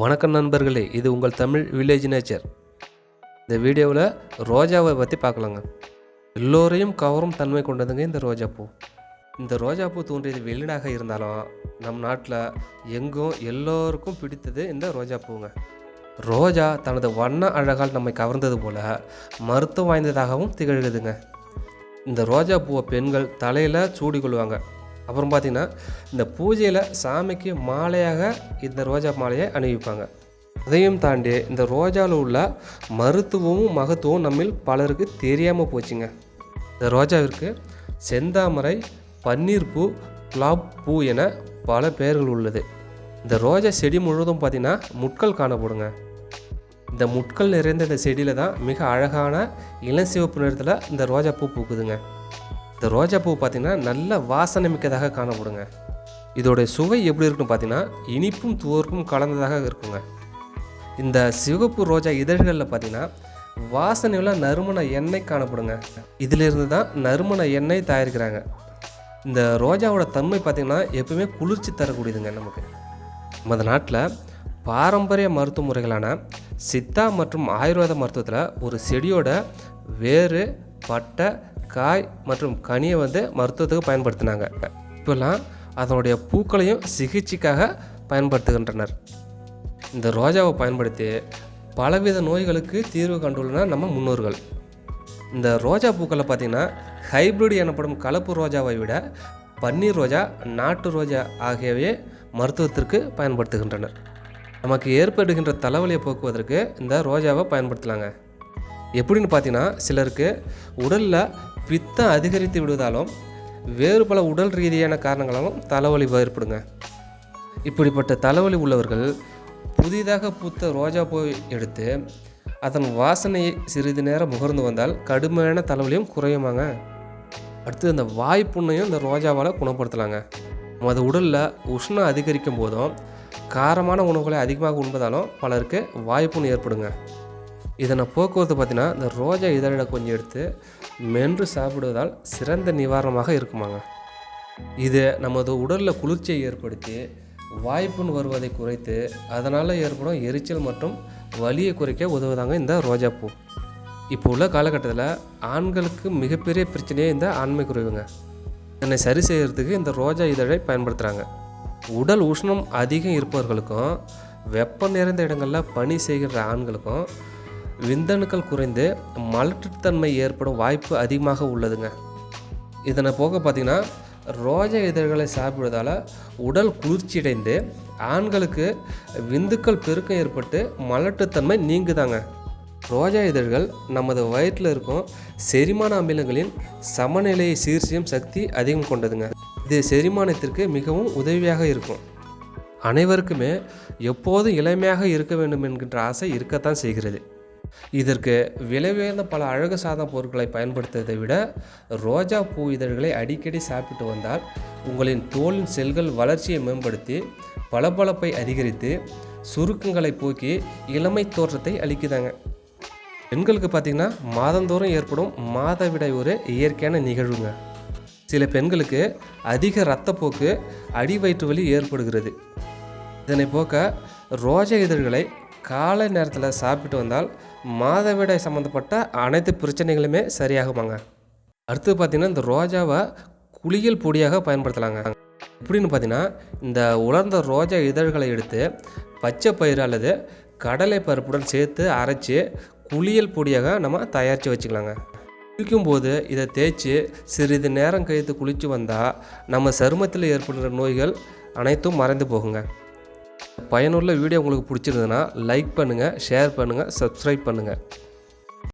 வணக்கம் நண்பர்களே இது உங்கள் தமிழ் வில்லேஜ் நேச்சர் இந்த வீடியோவில் ரோஜாவை பற்றி பார்க்கலாங்க. எல்லோரையும் கவரும் தன்மை கொண்டதுங்க இந்த ரோஜாப்பூ. இந்த ரோஜாப்பூ தோன்றியது வெளிநாக இருந்தாலும் நம் நாட்டில் எங்கும் எல்லோருக்கும் பிடித்தது இந்த ரோஜாப்பூங்க. ரோஜா தனது வண்ண அழகால் நம்மை கவர்ந்தது போல மருத்துவம் வாய்ந்ததாகவும் திகழ்கிறதுங்க இந்த ரோஜா பூவை பெண்கள் தலையில் சூடிக்கொள்வாங்க. அப்புறம் பார்த்திங்கன்னா இந்த பூஜையில் சாமிக்கு மாலையாக இந்த ரோஜா மாலையை அணிவிப்பாங்க. அதையும் தாண்டி இந்த ரோஜாவில் உள்ள மருத்துவமும் மகத்துவம் நம்மில் பலருக்கு தெரியாமல் போச்சுங்க. இந்த ரோஜாவிற்கு செந்தாமரை பன்னீர்பூ குலாப் பூ என பல பெயர்கள் உள்ளது. இந்த ரோஜா செடி முழுவதும் பார்த்திங்கன்னா முட்கள் காணப்படுங்க. இந்த முட்கள் நிறைந்த இந்த செடியில் தான் மிக அழகான இளஞ்சிவப்பு நிறத்தில் இந்த ரோஜா பூ பூக்குதுங்க. இந்த ரோஜா பூ பார்த்திங்கன்னா நல்ல வாசனை மிக்கதாக காணப்படுங்க. இதோடைய சுவை எப்படி இருக்குன்னு பார்த்தீங்கன்னா இனிப்பும் துவர்க்கும் கலந்ததாக இருக்குங்க. இந்த சிவப்பு ரோஜா இதழ்களில் பார்த்தீங்கன்னா வாசனையுள்ள நறுமண எண்ணெய் காணப்படுங்க. இதிலிருந்து தான் நறுமண எண்ணெய் தயாரிக்கிறாங்க. இந்த ரோஜாவோட தன்மை பார்த்திங்கன்னா எப்பவுமே குளிர்ச்சி தரக்கூடியதுங்க நமக்கு. நமது நாட்டில் பாரம்பரிய மருத்துவ முறைகளான சித்தா மற்றும் ஆயுர்வேத மருத்துவத்தில் ஒரு செடியோட வேறு பட்டை காய் மற்றும் கனியை வந்து மருத்துவத்துக்கு பயன்படுத்தினாங்க. இப்போல்லாம் அதனுடைய பூக்களையும் சிகிச்சைக்காக பயன்படுத்துகின்றனர். இந்த ரோஜாவை பயன்படுத்தி பலவித நோய்களுக்கு தீர்வு கண்டுள்ளனர் நம்ம முன்னோர்கள். இந்த ரோஜா பூக்களை பார்த்திங்கன்னா ஹைப்ரிட் எனப்படும் கலப்பு ரோஜாவை விட பன்னீர் ரோஜா நாட்டு ரோஜா ஆகியவையே மருத்துவத்திற்கு பயன்படுத்துகின்றனர். நமக்கு ஏற்படுகின்ற தலைவலியை போக்குவதற்கு இந்த ரோஜாவை பயன்படுத்தலாங்க. எப்படின்னு பார்த்தீங்கன்னா சிலருக்கு உடலில் பித்தம் அதிகரித்து விடுவதாலும் வேறு பல உடல் ரீதியான காரணங்களாலும் தலைவலி ஏற்படுங்க. இப்படிப்பட்ட தலைவலி உள்ளவர்கள் புதிதாக பூத்த ரோஜா போய் எடுத்து அதன் வாசனையை சிறிது நேரம் முகர்ந்து வந்தால் கடுமையான தலைவலியும் குறையுமாங்க. அடுத்து அந்த வாய்ப்புண்ணையும் இந்த ரோஜாவால் குணப்படுத்தலாங்க. நமது உடலில் உஷ்ணம் அதிகரிக்கும் போதும் காரமான உணவுகளை அதிகமாக உண்பதாலும் பலருக்கு வாய்ப்புண் ஏற்படுங்க. இதனை போக்குவரத்து பார்த்தீங்கன்னா இந்த ரோஜா இதழை கொஞ்சம் எடுத்து மென்று சாப்பிடுவதால் சிறந்த நிவாரணமாக இருக்குமாங்க. இது நமது உடலில் குளிர்ச்சியை ஏற்படுத்தி வாய்ப்புண் வருவதை குறைத்து அதனால் ஏற்படும் எரிச்சல் மற்றும் வலியை குறைக்க உதவுதாங்க இந்த ரோஜாப்பூ இப்போ உள்ள காலகட்டத்தில் ஆண்களுக்கு மிகப்பெரிய பிரச்சனையே இந்த ஆண்மை குறைவுங்க. இதனை சரி செய்கிறதுக்கு இந்த ரோஜா இதழை பயன்படுத்துகிறாங்க உடல் உஷ்ணம் அதிகம் இருப்பவர்களுக்கும் வெப்பம் நிறைந்த இடங்களில் பணி செய்கின்ற ஆண்களுக்கும் விந்தணுக்கள் குறைந்து மலட்டுத்தன்மை ஏற்படும் வாய்ப்பு அதிகமாக உள்ளதுங்க. இதனை போக பார்த்திங்கன்னா ரோஜா இதழ்களை சாப்பிடுவதால் உடல் குளிர்ச்சியடைந்து ஆண்களுக்கு விந்துக்கள் பெருக்கம் ஏற்பட்டு மலட்டுத்தன்மை நீங்குதாங்க. ரோஜா இதழ்கள் நமது வயிற்றில் இருக்கும் செரிமான அமிலங்களின் சமநிலையை சீர் செய்யும் சக்தி அதிகம் கொண்டதுங்க. இது செரிமானத்திற்கு மிகவும் உதவியாக இருக்கும். அனைவருக்குமே எப்போதும் இளமையாக இருக்க வேண்டும் என்கின்ற ஆசை இருக்கத்தான் செய்கிறது. இதற்கு விலைவேர்ந்த பல அழகு சாதன பொருட்களை பயன்படுத்துவதை விட ரோஜா பூ இதழ்களை அடிக்கடி சாப்பிட்டு வந்தால் உங்களின் தோலின் செல்கள் வளர்ச்சியை மேம்படுத்தி பளபளப்பை அதிகரித்து சுருக்கங்களை போக்கி இளமை தோற்றத்தை அளிக்குதாங்க. பெண்களுக்கு பார்த்திங்கன்னா மாதந்தோறும் ஏற்படும் மாதவிடாய் ஒரு இயற்கையான நிகழ்வுங்க. சில பெண்களுக்கு அதிக இரத்தப்போக்கு அடி வயிற்று வலி ஏற்படுகிறது. இதனை போக்க ரோஜா இதழ்களை காலை நேரத்தில் சாப்பிட்டு வந்தால் மாதவிடாய் சம்மந்தப்பட்ட அனைத்து பிரச்சனைகளுமே சரியாகுமாங்க. அடுத்து பார்த்திங்கன்னா இந்த ரோஜாவை குளியல் பொடியாக பயன்படுத்தலாங்க. எப்படின்னு பார்த்தீங்கன்னா இந்த உலர்ந்த ரோஜா இதழ்களை எடுத்து பச்சை பயிர் அல்லது கடலை பருப்புடன் சேர்த்து அரைச்சி குளியல் பொடியாக நம்ம தயாரித்து வச்சுக்கலாங்க. குளிக்கும்போது இதை தேய்ச்சி சிறிது நேரம் கழித்து குளித்து வந்தால் நம்ம சருமத்தில் ஏற்படுகிற நோய்கள் அனைத்தும் மறைந்து போகுங்க. பயனுள்ள வீடியோ உங்களுக்கு பிடிச்சிருந்ததுன்னா லைக் பண்ணுங்கள் ஷேர் பண்ணுங்கள் சப்ஸ்கிரைப் பண்ணுங்கள்